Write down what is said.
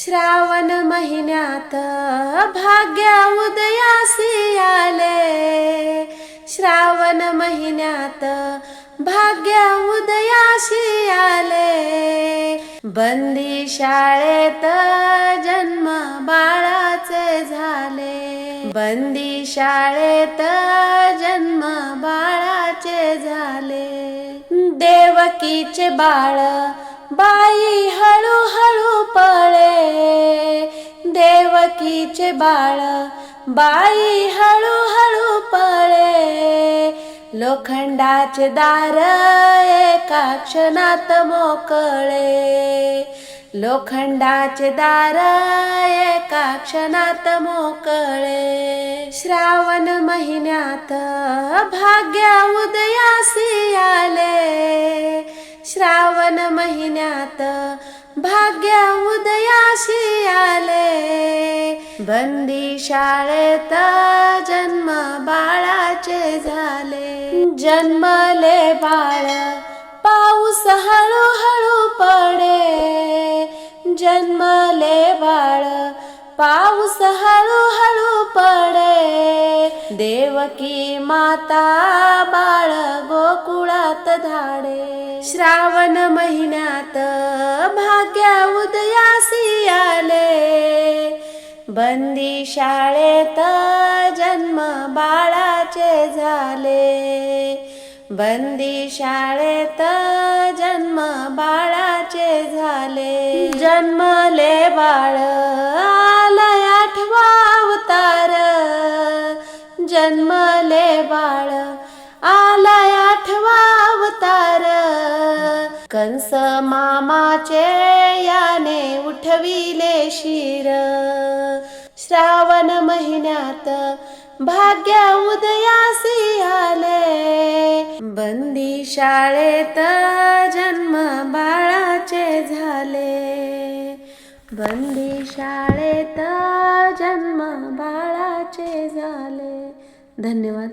श्रावण महिन्यात भाग्य उदयासी आले. श्रावण महिन्यात भाग्य उदयाशी आले. बंदी शाळेत जन्म बाळाचे झाले. बंदी शाळेत जन्म बाळाचे झाले. देवकीचे बाळ बाई देवकीचे बाळ बाई हळूहळू पळे. लोखंडाचे दार एका क्षणात मोकळे. लोखंडाचे दार एका क्षणात मोकळे. श्रावण महिन्यात भाग्य उदयासी आले. श्रावण महिन्यात भाग्य उदयाशी आले. बंदी शाळेत जन्म बाळाचे झाले. जन्मले बाळ पाऊस हळूहळू पडे. जन्मले बाळ पाऊस हळूहळू पडे. देवकी माता बाळ गोकुळात धाडे. श्रावण महिन्यात भाग्या उदयासी आले. बंदी शाळेत जन्म बाळाचे झाले. बंदी शाळेत जन्म बाळाचे झाले. जन्मले बाळ आलय आठवा अवतार. जन्मले बाळ आलाय आठवा अवतार. कंस मामाचे याने उठविले शिर. महिन्यात भाग्य उदयासी आले. बंदी शाळेत जन्म बाळाचे झाले. बंदी शाळेत जन्म बाळाचे झाले. धन्यवाद.